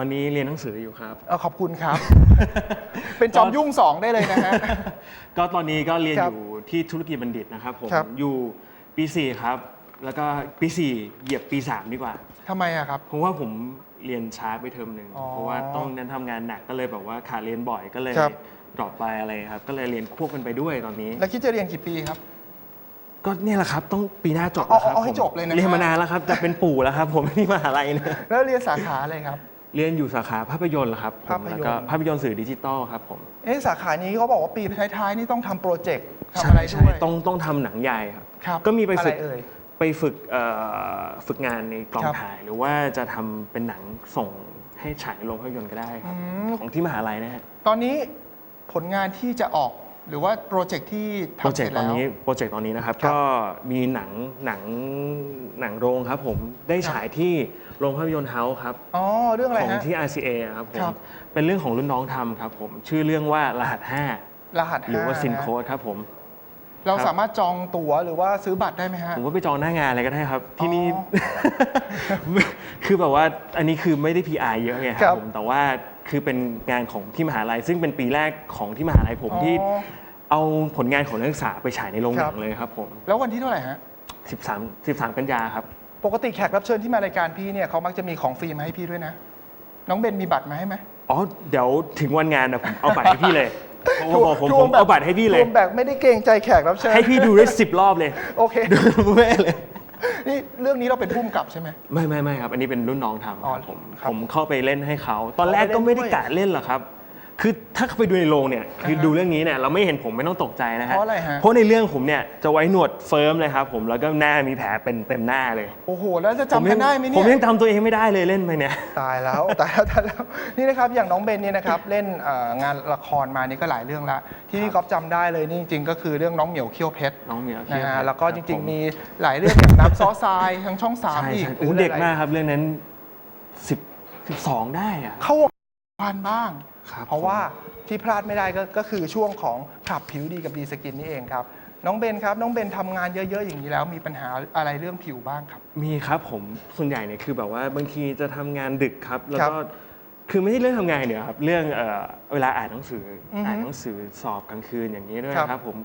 ตอนนี้เรียนหนังสืออยู่ครับ เออขอบคุณครับ เป็นจอมยุ่งสองได้เลยนะฮะ ก็ตอนนี้ก็เรียนครัอบยู่ที่ธุรกิจบัณฑิตนะครับผมครับ อยู่ปี4ครับ แล้วก็ปี4เหยียบปี 3 ดีกว่า ทำไมอะครับ เพราะว่าผมเรียนช้าไปเทอมหนึ่งอ๋อเพราะว่าต้องนั้นทำงานหนักก็เลยแบบว่าขาดเรียนบ่อยก็เลยครับ ดรอปไปอะไรครับ ก็เลยเรียนควบกันไปด้วยตอนนี้ แล้วคิดจะเรียนกี่ปีครับ ก็เนี่ยแหละครับ ต้องปีหน้าจบเอาแล้วครับเอาให้ผมจบเลยนะเรียนมานานแล้วครับจะเป็นปู่แล้วครับ ผมที่มหาลัยเนี่ยแล้วเรียนสาขาอะไรครับ เรียนอยู่สาขาภาพยนตร์เหรอครับผมภาพยนตร์ แล้วก็ภาพยนตร์สื่อดิจิตอลครับผมเอ๊ะสาขานี้เขาบอกว่าปีท้ายๆนี่ต้องทำโปรเจกต์ทำอะไรใช่ด้วยใช่ต้องต้องทำหนังใหญ่ครับ ครับก็มีไปฝึก อะไรเอ่ย ไปฝึกเอ่อฝึกงานในกองครับ ถ่าย หรือว่าจะทำเป็นหนังส่งให้ฉายในโรงภาพยนตร์ก็ได้ครับอืมของที่มหาลัยนะฮะ ตอนนี้ผลงานที่จะออก หรือว่าโปรเจกต์ที่โปรทำเจเสกร็จต์ตอแล้นวนี้โปรเจกต์ตอนนี้นะครับ ครับก็มีหนังหนังหนังโรงครับผมได้ฉายที่โรงภาพยนตร์เฮาส์ครับ อ๋อ เรื่องอะไรของฮะ ที่ RCA ครับผครัมบเป็นเรื่องของรุ่นน้องทำครับผม ชื่อเรื่องว่ารหัส รหัส5 หรือว่าห้ซินนะโค้ดครับผม เราครับ สามารถจองตั๋วหรือว่าซื้อบัตรได้ไหมฮะ ผมว่าไปจองหน้างานอะไรก็ได้ครับ ที่นี่อ๋อคือแบบว่าอันนี้คือไม่ได้ PR เยอะไงคครัรับบผมแต่ว่าคือเป็นงานของที่มหาลัย ซึ่งเป็นปีแรกของที่มหาลัยผมที่ อ๋อ เอาผลงานของนักศึกษาไปฉายในโรงหนัครังบเลยครับผมแล้ววันที่เท่าไหร่ฮะ13 13 กันยาครับ ปกติแขกรับเชิญที่มารายการพี่เนี่ยเขามักจะมีของฟรีมาให้พี่ด้วยนะ น้องเบนมีบัตรมาให้ไหมอ๋อเดี๋ยวถึงวันงานนะผมเอาบัตรให้พี่เลยผมผมผมทผวมงแบบเอาบัตรให้พี่เลยรวมแบบไม่ได้เกรงใจแขกรับเชิญให้พี่ดูได้สิบรอบเลย โอเคดูแม่เลยนี่เรื่องนี้เราเป็นผู้กำกับใช่ไหมไม่ไม่ไม่ครับ อันนี้เป็นรุ่นน้องทำอ๋อครับผมครับผมเข้าไปเล่นให้เขา ตอนแรกเข้าไปเล่นก็ไม่ได้ด้วยกะเล่นหรอกครับ คือถ้าเข้าไปดูในโรงเนี่ยคืออ่าฮะดูเรื่องนี้เนี่ยเราไม่เห็นผมไม่ต้องตกใจนะฮะเพราะอะไรฮะ เพราะในเรื่องผมเนี่ยจะไว้หนวดเฟิร์มเลยครับผมแล้วก็หน้ามีแผลเป็นเต็มหน้าเลยโอ้โห แล้วจะผจำมกัยันได้ไหมผเนี่มยยังจำตัวเองไม่ได้เลยเล่นไปเนี่ย ตายแล้วตายแล้วตายแล้วนี่นะครับอย่างน้องเบนเนี่ยนะครับเล่นเอ่องานละครมานี่ก็หลายเรื่องละที่พี่ก๊อฟจำได้เลยนี่จริงๆก็คือเรื่องน้องเหมียวเขี้ยวเพชรน้องเหมียวนะเขี้ยวเพชฮะรแล้วก็ครับจริงผมๆมีหลายเรื่องอย่างน้ำซอสทรายทั้งช่องสามใช่อีกใช่โอ้โอ้โหเด็กหลยๆมากครับเรื่องนั้นสิบสิบสองได้อะ เข้าวง การบ้าง ครับเพราะว่าที่พลาดไม่ได้ก็ก็คือช่วงของขับผิวดีกับดีสกินนี่เองครับ น้องเบนครับ น้องเบนทำงานเยอะๆอย่างนี้แล้ว มีปัญหาอะไรเรื่องผิวบ้างครับ มีครับผมส่วนใหญ่เนี่ยคือแบบว่าบางทีจะทำงานดึกครับ แล้วครับก็คือไม่ใช่เรื่องทำงานเดียวครับเรื่องเอ่อเวลาอ่านหนังสือออฮึอ่านหนังสือสอบกลางคืนอย่างนี้ด้วยครับ นะครับผม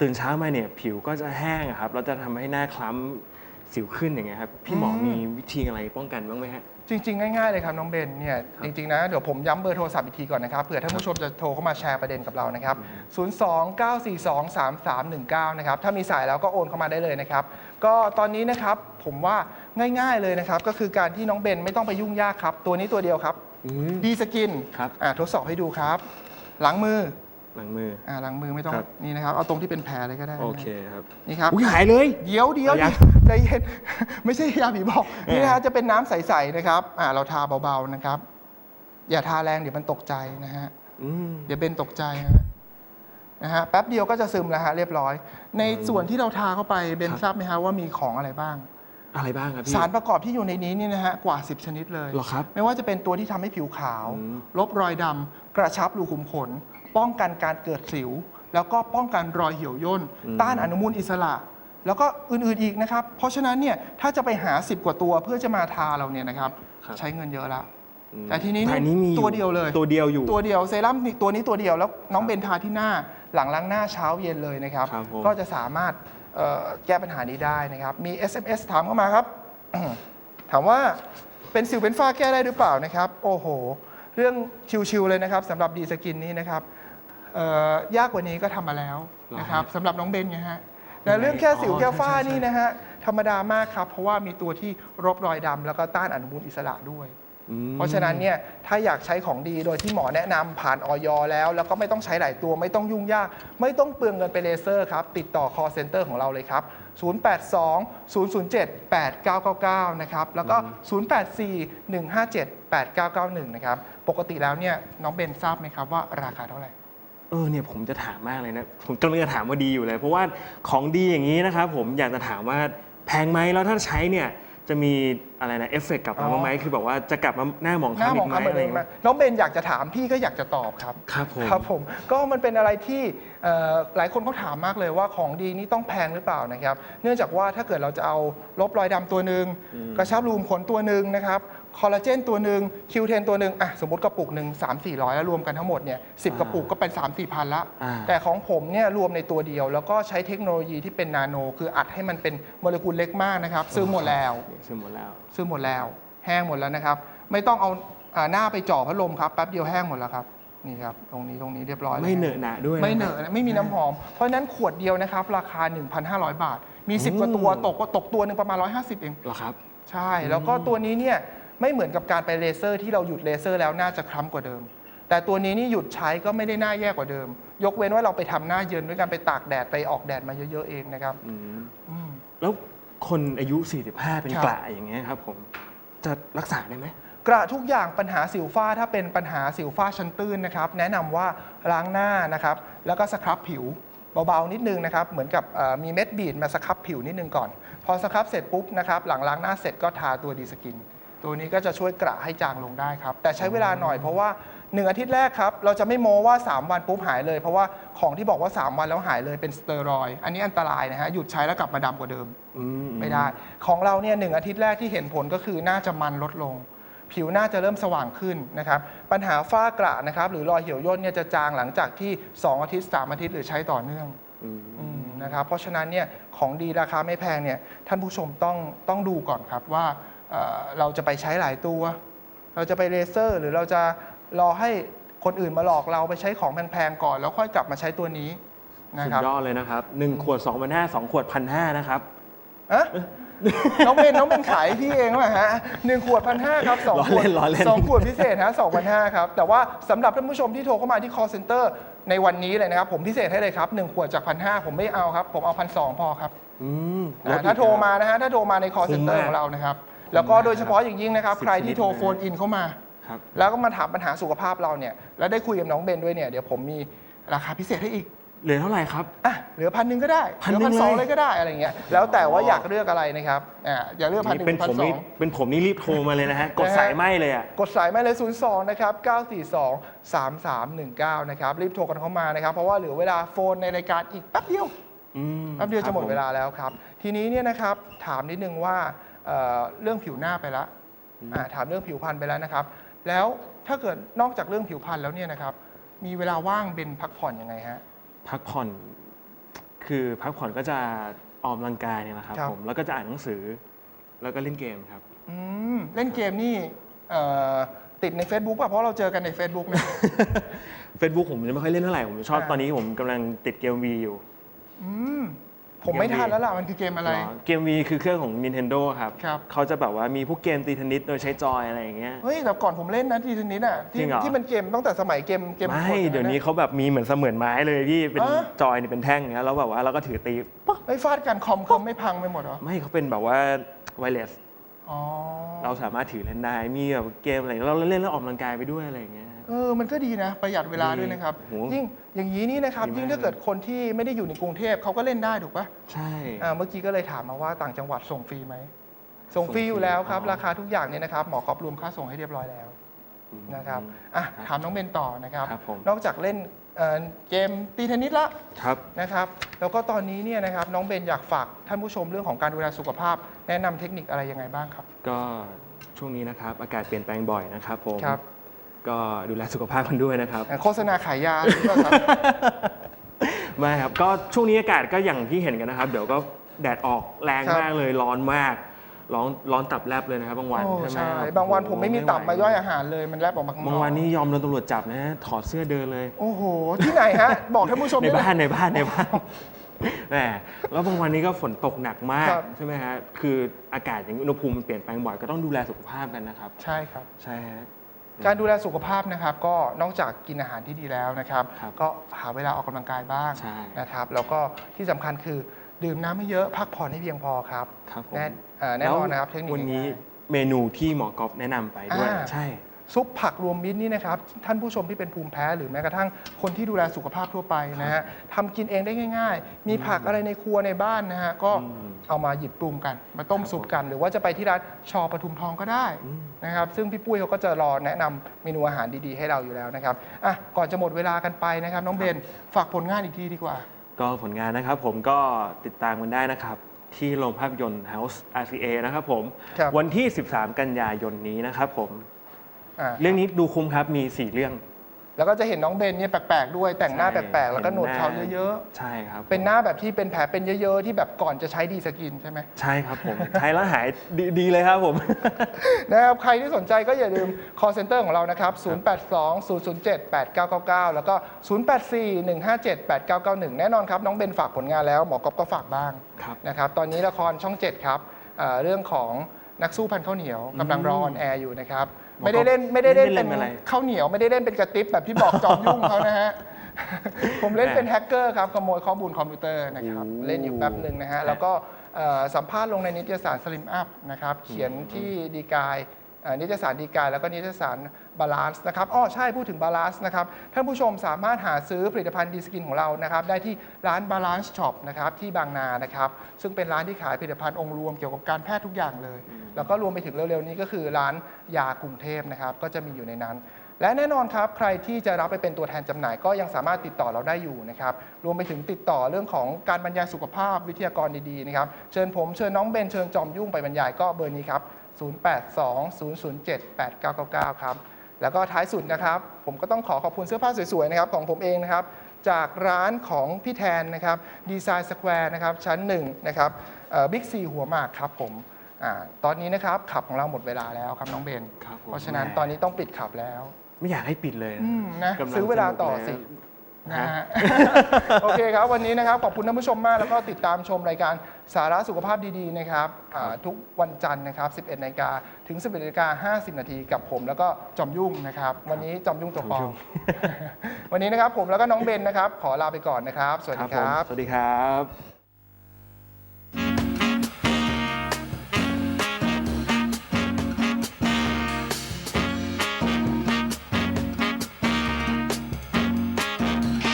ตื่นเช้ามาเนี่ยผิวก็จะแห้งอะครับแล้วจะทำให้หน้าคล้ำ สิวขึ้นอย่างเงี้ยครับพี่หมอมีวิธีอะไรป้องกันบ้างไหมฮะ จริง ๆ ง่ายๆเลยครับน้องเบนเนี่ยจริงๆนะเดี๋ยวผมย้ำเบอร์โทรศัพท์อีกทีก่อนนะครับเผื่อท่านผู้ชมจะโทรเข้ามาแชร์ประเด็นกับเรานะครับ 029423319 นะครับถ้ามีสายแล้วก็โอนเข้ามาได้เลยนะครับ ก็ตอนนี้นะครับผมว่าง่ายๆเลยนะครับ ก็คือการที่น้องเบนไม่ต้องไปยุ่งยากครับ ตัวนี้ตัวเดียวครับอืมดีสกินครับอ่าทดสอบให้ดูครับ ล้างมือ หลังมือ อ่าล้างมือไม่ต้องครับ นี่นะครับ เอาตรงที่เป็นแผลเลยก็ได้นะโอเคครับ นี่ครับ อุ้ยหายเลย เดี๋ยวเดี๋ยวเอายังใจเย็น ไม่ใช่ยาผีบอกเออ นี่นะฮะจะเป็นน้ำใสๆนะครับอ่าเราทาเบาๆนะครับ อย่าทาแรงเดี๋ยวมันตกใจนะฮะ อืม เดี๋ยวเบนตกใจนะฮะนะฮะแป๊บเดียวก็จะซึมแล้วฮะเรียบร้อย ในส่วนที่เราทาเข้าไปเบนครับ ทราบไหมฮะว่ามีของอะไรบ้าง อะไรบ้างครับพี่ สารประกอบที่อยู่ในนี้นี่นะฮะกว่า 10 ชนิดเลยเหรอครับไม่ว่าจะเป็นตัวที่ทำให้ผิวขาว อืม ลบรอยดำกระชับรูขุมขน ป้องกันการเกิดสิว แล้วก็ป้องกันรอยเหี่ยวย่นต้านอนุมูลอิสระ แล้วก็อื่นๆอีกนะครับ เพราะฉะนั้นเนี่ยถ้าจะไปหา 10 กว่าตัวเพื่อจะมาทาเราเนี่ยนะครับครับ ใช้เงินเยอะละอืมแต่ทีนี้แต่อันนี้มีอตัวเดียวเลย ตัวเดียวอยู่ ตัวเดียวเซรั่มนี่ตัวนี้ตัวเดียวแล้วน้องเบนทาที่หน้าหลังล้างหน้าเช้าเย็นเลยนะครับ ครับผม ก็จะสามารถเอ่อแก้ปัญหานี้ได้นะครับ มี SMS ถามเข้ามาครับ ถามว่าเป็นสิวเป็นฝ้าแก้ได้หรือเปล่านะครับ โอ้โห เรื่องชิวๆเลยนะครับสำหรับดีสกินนี้นะครับเอ่อ ยากกว่านี้ก็ทำมาแล้วนะครับสำหรับน้องเบนไงฮะแต่เรื่องแค่สิวอ๋อแค่ฝ้าใช่ใช่นี่นะฮะธรรมดามากครับ เพราะว่ามีตัวที่รบรอยดำแล้วก็ต้านอนุมูลอิสระด้วยอืมเพราะฉะนั้นเนี่ยถ้าอยากใช้ของดีโดยที่หมอแนะนำผ่านออยแล้ว แล้วก็ไม่ต้องใช้หลายตัวไม่ต้องยุ่งยาก ไม่ต้องเปลืองเงินไปเลเซอร์ครับ ติดต่อ call center ของเราเลยครับ 082 007 8999 นะครับ แล้วก็ 084 157 8991 นะครับ ปกติแล้วเนี่ยน้องเบนทราบไหมครับว่าราคาเท่าไหร่ เออเนี่ยผมจะถามมากเลยนะผมกำลังจะถามว่าดีอยู่เลย เพราะว่าของดีอย่างนี้นะครับผมอยากจะถามว่าแพงไหมแล้วถ้าใช้เนี่ยจะมีอะไรนะเอฟเฟกกลับมาอ๋อบ้างไหมคือแบบว่าจะกลับมาหน้าหมองหน้าคล้ำมอีองกไหมคำเหมือนอะไรเดิมไหมเงี้ย น้องเบนอยากจะถามพี่ก็อยากจะตอบครับ ครับผม ครับผมก็มันเป็นอะไรที่เอ่อหลายคนเขาถามมากเลยว่าของดีนี่ต้องแพงหรือเปล่านะครับ เนื่องจากว่าถ้าเกิดเราจะเอาลบรอยดำตัวหนึ่งอืมกระชับรูมขนตัวหนึ่งนะครับคอลลาเจนตัวหนึ่งคิวเทนตัวหนึ่งอะสมมติกระปุกหนึ่งสามสี่ร้อยแล้วรวมกันทั้งหมดเนี่ยสิบอ่ากระปุกก็เป็น3 4มสี่พันละ อ่า แต่ของผมเนี่ยรวมในตัวเดียว แล้วก็ใช้เทคโนโลยีที่เป็นนาโน คืออัดให้มันเป็นโมเลกุลเล็กมากนะครับซื้อหมดแล้วซื้อหมดแล้ว ซื้อหมดแล้ว แห้งหมดแล้วนะครับ ไม่ต้องเอาอ่าหน้าไปจ่อพัดลมครับแป๊บเดียวแห้งหมดแล้วครับนี่ครับตรงนี้ตรงนี้เรียบร้อยแล้วไม่เหนอะหนะด้วยะไม่เหนครับอะไม่มีน้ำหอม เพราะฉะนั้นขวดเดียวนะครับ ราคา 1,500 บาท มี 10กว่าตัวอืมตกก็ตกตัวหนึ่งประมาณ 150 เอง เหรอครับ ใช่ แล้วก็ตัวนี้เนี่ย ไม่เหมือนกับการไปเลเซอร์ที่เราหยุดเลเซอร์แล้วหน่าจะคล้ำกว่าเดิม แต่ตัวนี้นี่หยุดใช้ก็ไม่ได้หน้าแย่กว่าเดิม ยกเว้นว่าเราไปทำหน้าเยินด้วยการไปตากแดดไปออกแดดมาเยอะๆเองนะครับอืมอืมแล้วคนอายุ 45 เป็นครับกระอย่างเงี้ยครับผมจะรักษาได้ไหมกระทุกอย่างปัญหาสิวฝ้าถ้าเป็นปัญหาสิวฝ้าชั้นตื้นนะครับ แนะนำว่าล้างหน้านะครับ แล้วก็สครับผิวเบาๆนิดนึงนะครับ เหมือนกับเอ่อมีเม็ดบีดมาสครับผิวนิดนึงก่อน พอสครับเสร็จปุ๊บนะครับ หลังล้างหน้าเสร็จก็ทาตัวดีสกิน ตัวนี้ก็จะช่วยกระให้จางลงได้ครับ แต่ใช้เวลาหน่อยเพราะว่า 1 อาทิตย์แรกครับ เราจะไม่โม้ว่า 3 วันปุ๊บหายเลย เพราะว่าของที่บอกว่า 3 วันแล้วหายเลยเป็นสเตียรอยด์อันนี้อันตรายนะฮะหยุดใช้แล้วกลับมาดำกว่าเดิมอืไม่ได้ ของเราเนี่ยหนึ่งอาทิตย์แรกที่เห็นผลก็คือหน้าจะมันลดลง ผิวหน้าจะเริ่มสว่างขึ้นนะครับปัญหาฝ้ากระนะครับหรือรอยเหี่ยวย่นเนี่ยจะจางหลังจากที่ 2 อาทิตย์ 3 อาทิตย์หรือใช้ต่อเนื่องอืมอืมนะครับเพราะฉะนั้นเนี่ยของดีราคาไม่แพงเนี่ยท่านผู้ชมต้องต้องดูก่อนครับว่า เอ่อเราจะไปใช้หลายตัว เราจะไปเลเซอร์ หรือเราจะรอให้คนอื่นมาหลอกเราไปใช้ของแพงๆก่อน แล้วค่อยกลับมาใช้ตัวนี้นะสุครับดยอดเลยนะครับหนึ่งขวด2 5 0 0 2ขวดพันห้านะครับอะน้องเบนน้องเบนขายพี่เองป่ะฮะหนึ่งขวดพันห้าครับสองล้อขวดเล่นล้อเล่น สองขวดพิเศษฮะสองพันห้าครับ แต่ว่าสำหรับท่านผู้ชมที่โทรเข้ามาที่ call center ในวันนี้เลยนะครับ ผมพิเศษให้เลยครับหนึ่งขวดจากพันห้าผมไม่เอาครับ ผมเอาพันสองพอครับ อืมลดอ่าอีกถ้าโทรครับมานะฮะถ้าโทรมาใน call คุ้ม center มาก ของเรานะครับ แล้วก็โดยเฉพาะอย่างยิ่งนะครับสิบใครที่โทรชนิดเลยโฟนอินเข้ามา ครับ แล้วก็มาถามปัญหาสุขภาพเราเนี่ย แล้วได้คุยกับน้องเบนด้วยเนี่ย เดี๋ยวผมมีราคาพิเศษให้อีก เหลือเท่าไหร่ครับ อะ เหลือพันหนึ่งก็ได้เหพันลืหนึ่พังนสองเลยเลยก็ได้อะไรเงี้ย แล้วแต่ว่าอยากเลือกอะไรนะครับ อ่า อย่าเลือกพันหนี่นึ่เป็นงพันผมสอนี่ง เป็นผมนี่รีบโทรมาเลยนะฮะ กดนะฮะสายไหมเลยอะ กดสายมาเลย02 นะครับ 942 3319 นะครับ รีบโทรกันเข้ามานะครับ เพราะว่าเหลือเวลาโฟนในรายการอีกแป๊บเดียว อืมแป๊บเดียวครัจะหมดผเวลาแล้วครับ ทีนี้เนี่ยนะครับถามนิดนึงว่า เอ่อเรื่องผิวหน้าไปละอ่าถามเรื่องผิวพรรณไปแล้วนะครับ แล้วถ้าเกิดนอกจากเรื่องผิวพรรณแล้วเนี่ยนะครับ มีเวลาว่างเป็นพักผ่อนยังไงฮะพักผ่อน คือพักผ่อนก็จะออกกำลังกายเนี่ยแหละครับครับ ผมแล้วก็จะอ่านหนังสือ แล้วก็เล่นเกมครับอืมเล่นเกมนี่เอ่อติดใน Facebook ป่ะเพราะเราเจอกันใน Facebook นะ Facebook ผมจะไม่ค่อยเล่นเท่าไหร่ผมชอบอ่าตอนนี้ผมกำลังติดเกม V อยู่อืม ผมไม่ทันแล้วล่ะ มันคือเกมอะไรเหรอเกม V คือเครื่องของ Nintendo ครับครับ เขาจะแบบว่ามีพวกเกมตีเทนนิสโดยใช้จอยอะไรอย่างเงี้ย เฮ้ยแต่ก่อนผมเล่นนะทีเทนนิสอะจริที่งเหรอ ที่มันเกมตั้งแต่สมัยเกมเกมไม่กะเดี๋ยวนี้ะเขาแบบมีเหมือนเสมือนไม้เลยพี่เป็นเออจอยเนี่ยเป็นแท่งอย่างเงี้ยแล้วแบบว่าเราก็ถือตีป๊อกเฮ้ยฟาดกันคอมคอมไม่พังไปหมดเหรอไม่เขาเป็นแบบว่าไวเลส อ๋อเราสามารถถือเล่นได้มีแบบเกมอะไรเราเล่นแล้วออกกำลังกายไปด้วยอะไรอย่างเงี้ย เออมันก็ดีนะ ประหยัดเวลาด้วยนะครับโหยิ่งอย่างนี้นี่นะครับ ดีมาก ยิ่งถ้าเกิดคนที่ไม่ได้อยู่ในกรุงเทพเขาก็เล่นได้ถูกปะใช่ อ่าเมื่อกี้ก็เลยถามมาว่าต่างจังหวัดส่งฟรีไหมส่งฟรีส่งฟรีอยู่แล้วครับ อ๋อ ราคาทุกอย่างเนี่ยนะครับหมอครอบรวมค่าส่งให้เรียบร้อยแล้วนะครับอะถามน้องเบนต่อนะครับ ครับผม นอกจากเล่นเอ่อเกมตีเทนนิสละ ครับ นะครับแล้วก็ตอนนี้เนี่ยนะครับน้องเบนอยากฝากท่านผู้ชมเรื่องของการดูแลสุขภาพ แนะนำเทคนิคอะไรยังไงบ้างครับ ก็ช่วงนี้นะครับ อากาศเปลี่ยนแปลงบ่อยนะครับผมครับ ก็ดูแลสุขภาพกันด้วยนะครับอะโฆษณาขายยาหรือเปล่าครับ ไม่ครับ ก็ช่วงนี้อากาศก็อย่างที่เห็นกันนะครับ เดี๋ยวก็แดดออกแรงครับ มากเลยร้อนมาก ร้อนร้อนตับแลบเลยนะครับบางวันโอ้ใช่ไหมใช่ครับบางวันผมไม่มีตับมาย่อยไหวอาหารเลยมันแลบออกมาข้างนอกบางวันนี่ยอมโดนตำรวจจับนะ ถอดเสื้อเดินเลย โอ้โห ที่ไหนฮะ บอกท่านผู้ชมในด้วยบ้านในบ้านในบ้านแหมแล้วบางวันนี้ก็ฝนตกหนักมากครับ ใช่ไหมฮะคืออากาศอย่างอุณหภูมิมันเปลี่ยนแปลงบ่อยก็ต้องดูแลสุขภาพกันนะครับ ใช่ครับ ใช่ฮะ การดูแลสุขภาพนะครับ ก็นอกจากกินอาหารที่ดีแล้วนะครับ ครับก็หาเวลาออกกำลังกายบ้างใช่ นะครับ แล้วก็ที่สำคัญคือดื่มน้ำให้เยอะพักผ่อนให้เพียงพอครับครับผมแน่เอ่อแน่นอนนะครับเทคนิควันนี้ง่าย เมนูที่หมอกอฟแนะนำไปด้วย อ่า ใช่ ซุปผักรวมมิตรนี่นะครับท่านผู้ชมที่เป็นภูมิแพ้หรือแม้กระทั่งคนที่ดูแลสุขภาพทั่วไปนะฮะทำกินเองได้ง่าย ๆ มีผักอะไรในครัวในบ้านนะฮะก็อืมเอามาหยิบปรุงกัน มาต้มครับซุปกัน หรือว่าจะไปที่ร้านชอปทุมทองก็ได้อืมนะครับซึ่งพี่ปุ้ยเขาก็จะรอแนะนำเมนูอาหารดีๆ ให้เราอยู่แล้วนะครับอะก่อนจะหมดเวลากันไปนะครับ น้องเบนฝากผลงานอีกทีดีกว่า ก็ผลงานนะครับผมก็ติดตามกันได้นะครับที่โรงภาพยนตร์ House RCA นะครับผมครับวันที่ 13 กันยายนนี้นะครับผม อ่า เรื่องนี้ดูคุ้มครับมี 4 เรื่อง แล้วก็จะเห็นน้องเบนเนี่ยแปลกๆด้วยแต่งหน้าใช่แปลกๆ แล้วก็หนวดเขาเห็นหน้าเยอะใช่ครับ ๆ เป็นหน้าแบบที่เป็นแผลเป็นเยอะๆ ที่แบบก่อนจะใช้ดีสกินใช่ไหม ใช่ครับผม ใช้แล้วหายดีดีเลยครับผม นะครับใครที่สนใจก็อย่าลืม call center ของเรานะครับ 0820078999 แล้วก็ 0841578991 แน่นอนครับ น้องเบนฝากผลงานแล้วหมอกอบก็ฝากบ้างครับ นะครับ ตอนนี้ละครช่อง 7 ครับเอ่อเรื่องของนักสู้พันข้าวเหนียวกำลังรอออนแอร์อยู่นะครับหมอก๊อฟ ไม่ได้เล่นไม่ได้เล่นไม่ได้เล่เป็นนอะไรข้าวเหนียวไม่ได้เล่นเป็นกระติบแบบที่บอกจอมยุ่งเขานะฮะผมเล่นเป็นแฮกเกอร์ครับขโมยข้อมูลคอมพิวเตอร์นะครับโอ้เล่นอยู่แป๊บหนึ่งนะฮะแล้วก็เอ่อสัมภาษณ์ลงในนิตยสารสลิมอัพนะครับเขียนที่ดีกายเอ่อนิตยสารดีกายแล้วก็นิตยสารบาลานซ์นะครับอ้อใช่พูดถึงบาลานซ์นะครับท่านผู้ชมสามารถหาซื้อผลิตภัณฑ์ดีสกินของเรานะครับได้ที่ร้านบาลานซ์ช็อปนะครับที่บางนานะครับซึ่งเป็นร้านที่ขายผลิตภัณฑ์องค์รวมเกี่ยวกับการแพทย์ทุกอย่างเลย แล้วก็รวมไปถึงเร็วๆนี้ก็คือร้านยากรุงเทพนะครับ ก็จะมีอยู่ในนั้น และแน่นอนครับ ใครที่จะรับไปเป็นตัวแทนจำหน่าย ก็ยังสามารถติดต่อเราได้อยู่นะครับ รวมไปถึงติดต่อเรื่องของการบรรยายสุขภาพวิทยากรดีๆนะครับ เชิญผมเชิญน้องเบนเชิญจอมยุ่งไปบรรยายก็เบอร์นี้ครับ0820078999 ครับ แล้วก็ท้ายสุดนะครับ ผมก็ต้องขอขอบคุณเสื้อผ้าสวยๆนะครับของผมเองนะครับ จากร้านของพี่แทนนะครับดีไซน์สแควร์นะครับชั้นหนึ่งนะครับบิ๊กซีหัวหมากครับผม อาตอนนี้นะครับขับของเราหมดเวลาแล้วครับน้องเบน ครับผมเพราะฉะนั้นตอนนี้ต้องปิดขับแล้วไม่อยากให้ปิดเลยอืมนะกำลังซื้อเวลาต่อนุกสิเลยนะฮะฮะ โอเคครับ วันนี้นะครับ ขอบคุณท่านผู้ชมมาก แล้วก็ติดตามชมรายการสาระสุขภาพดีๆนะครับอ่าทุกวันจันทร์นะครับ 11นาฬิกาถึง 11นาฬิกา50 นาทีกับผม แล้วก็จอมยุ่งนะครับ วันนี้จอมยุ่งตัวปลอจอมยุ่มง วันนี้นะครับผมแล้วก็น้องเบนนะครับ ขอลาไปก่อนนะครับ สวัสครัดีบคผมรับ สวัสดีครับ